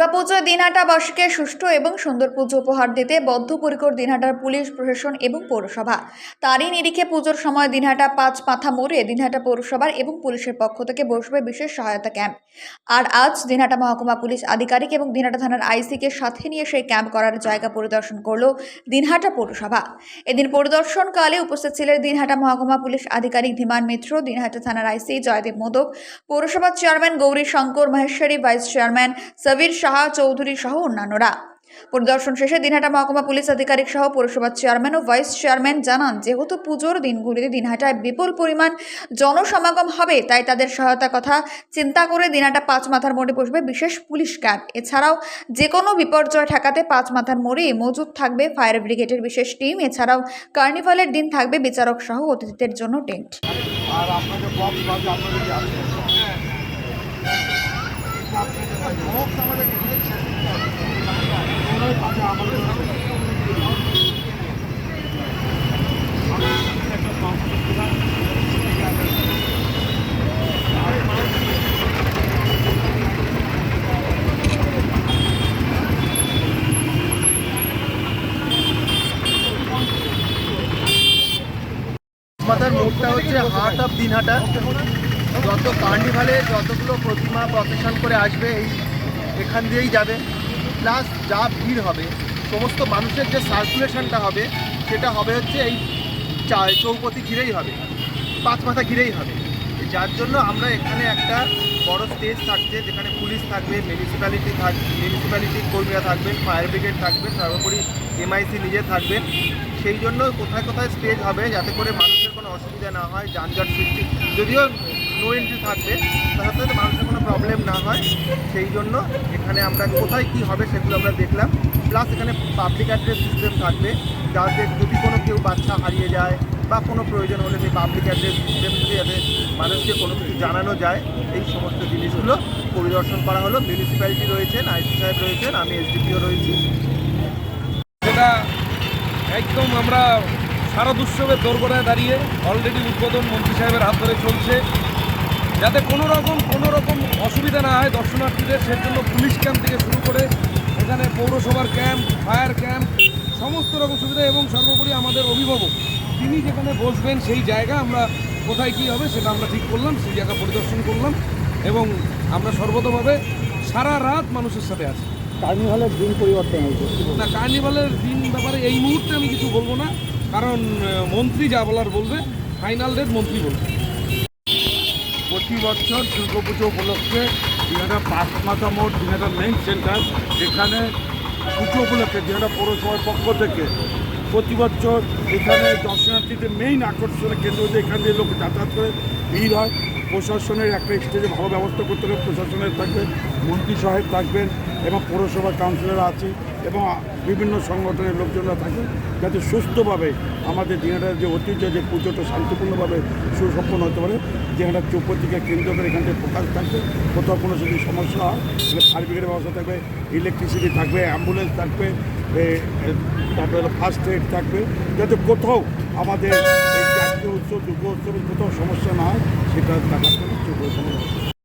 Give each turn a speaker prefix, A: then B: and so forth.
A: দুর্গাপুজোয় দিনহাটাবাসীকে সুষ্ঠু এবং সুন্দর পুজো উপহার দিতে বদ্ধপরিকর দিনহাটার পুলিশ, প্রশাসন এবং পৌরসভা। তারই নিরিখে পুজোর সময় দিনহাটা পাঁচ মাথা মোড়ে দিনহাটা পৌরসভার এবং পুলিশের পক্ষ থেকে বসবে বিশেষ সহায়তা ক্যাম্প। আর আজ দিনহাটা মহকুমা পুলিশ আধিকারিক এবং দিনহাটা থানার আইসিকে সাথে নিয়ে সেই ক্যাম্প করার জায়গা পরিদর্শন করল দিনহাটা পৌরসভা। এদিন পরিদর্শনকালে উপস্থিত ছিলেন দিনহাটা মহকুমা পুলিশ আধিকারিক ধীমান মিত্র, দিনহাটা থানার আইসি জয়দেব মোদক, পৌরসভার chairman Gauri Shankar Maheshwari, vice chairman Sabir Saha Chowdhury সহ অন্যান্যরা। পরিদর্শন শেষে দিনহাটা মহকুমা পুলিশ আধিকারিক সহ পৌরসভার চেয়ারম্যান ও ভাইস চেয়ারম্যান জানান, যেহেতু পুজোর দিনগুলিতে দিনহাটায় বিপুল পরিমাণ জনসমাগম হবে, তাই তাদের সহায়তা কথা চিন্তা করে দিনহাটা পাঁচ মাথার মোড়ে বসবে বিশেষ পুলিশ ক্যাম্প। এছাড়াও যে কোনো বিপর্যয় ঠেকাতে পাঁচ মাথার মোড়ে মজুদ থাকবে ফায়ার ব্রিগেডের বিশেষ টিম। এছাড়াও কার্নিভালের দিন থাকবে বিচারক সহ অতিথিদের জন্য টেন্ট।
B: আর মাথার মোড়টা হচ্ছে হার্ট অফ দিনহাটা। যত কার্নিভালে যতগুলো প্রতিমা প্রসেশন করে আসবে, এই এখান দিয়েই যাবে। প্লাস যা ভিড় হবে, সমস্ত মানুষের যে সার্কুলেশনটা হবে, সেটা হবে হচ্ছে এই চৌপতি ঘিরেই হবে পাঁচ মাথা ঘিরেই হবে। যার জন্য আমরা এখানে একটা বড় স্টেজ থাকছে, যেখানে পুলিশ থাকবে মিউনিসিপ্যালিটি থাক মিউনিসিপ্যালিটির কর্মীরা থাকবেন ফায়ার ব্রিগেড থাকবে সর্বোপরি এমআইসি নিজে থাকবে সেই জন্য কোথায় কোথায় স্টেজ হবে, যাতে করে মানুষের কোনো অসুবিধা না হয়, যানজট সৃষ্টি যদিও নো এন্ট্রি থাকবে। তাতে যাতে মানুষের কোনো প্রবলেম না হয়। সেই জন্য এখানে আমরা কোথায় কি হবে সেগুলো আমরা দেখলাম। প্লাস এখানে পাবলিক অ্যাড্রেস সিস্টেম থাকবে, যাতে যদি কোনো কেউ বাচ্চা হারিয়ে যায় বা কোনো প্রয়োজন হলে সেই পাবলিক অ্যাড্রেস সিস্টেম থেকে যাতে মানুষকে কোনো কিছু জানানো যায়, এই সমস্ত জিনিসগুলো পরিদর্শন করা হলো। মিউনিসিপ্যালিটি রয়েছেন আইসি সাহেব রয়েছেন, আমি এসডিপিও রয়েছি।
C: সেটা একদম আমরা শারদ উৎসবের দোরগোড়ায় দাঁড়িয়ে অলরেডি উদ্বোধন মন্ত্রী সাহেবের হাত ধরে চলছে। যাতে কোনো রকম কোনো রকম অসুবিধা না হয় দর্শনার্থীদের সেজন্য পুলিশ ক্যাম্প থেকে শুরু করে এখানে পৌরসভার ক্যাম্প ফায়ার ক্যাম্প সমস্ত রকম সুবিধা এবং সর্বোপরি আমাদের অভিভাবক তিনি যেখানে বসবেন সেই জায়গা আমরা কোথায় কী হবে সেটা আমরা ঠিক করলাম সেই জায়গা পরিদর্শন করলাম এবং আমরা সর্বতভাবে সারা রাত মানুষের সাথে আছি।
D: কার্নিভালের দিন পরিবর্তন হয়েছে।
C: না কার্নিভালের দিন ব্যাপারে এই মুহূর্তে আমি কিছু বলব না কারণ মন্ত্রী যা বলার বলবে ফাইনাল ডেট মন্ত্রী বলবে।
E: প্রতি বছর দুর্গাপুজো উপলক্ষে দিনাটা পাঁচ মাথা মোড় দিনাটা মেইন সেন্টার এখানে পুজো উপলক্ষে দিনাটা পৌরসভার পক্ষ থেকে প্রতি বছর এখানে দর্শনার্থীদের মেইন আকর্ষণের কেন্দ্র হচ্ছে এখান দিয়ে লোক যাতায়াত করে ভিড় হয়। প্রশাসনের একটা স্টেজে ভালো ব্যবস্থা করতে হবে প্রশাসনের থাকবে, মন্ত্রী সাহেব থাকবেন এবং পৌরসভার কাউন্সিলর আছে এবং বিভিন্ন সংগঠনের লোকজনরা থাকে, যাতে সুস্থভাবে আমাদের দিনাটার যে ঐতিহ্য, যে পুজোটা শান্তিপূর্ণভাবে সুসম্পন্ন হতে পারে যেখানটা চৌপতিকে কেন্দ্র করে এখান থেকে ফোকাস থাকবে, কোথাও কোনো যদি সমস্যা হয় ফায়ার ব্রিগেডের ব্যবস্থা থাকবে ইলেকট্রিসিটি থাকবে অ্যাম্বুলেন্স থাকবে তারপরে ফার্স্ট এড থাকবে, যাতে কোথাও আমাদের জাতীয় উৎসব দুর্গা উৎসবের কোথাও সমস্যা না হয়, সেটা দেখার জন্য চৌপতি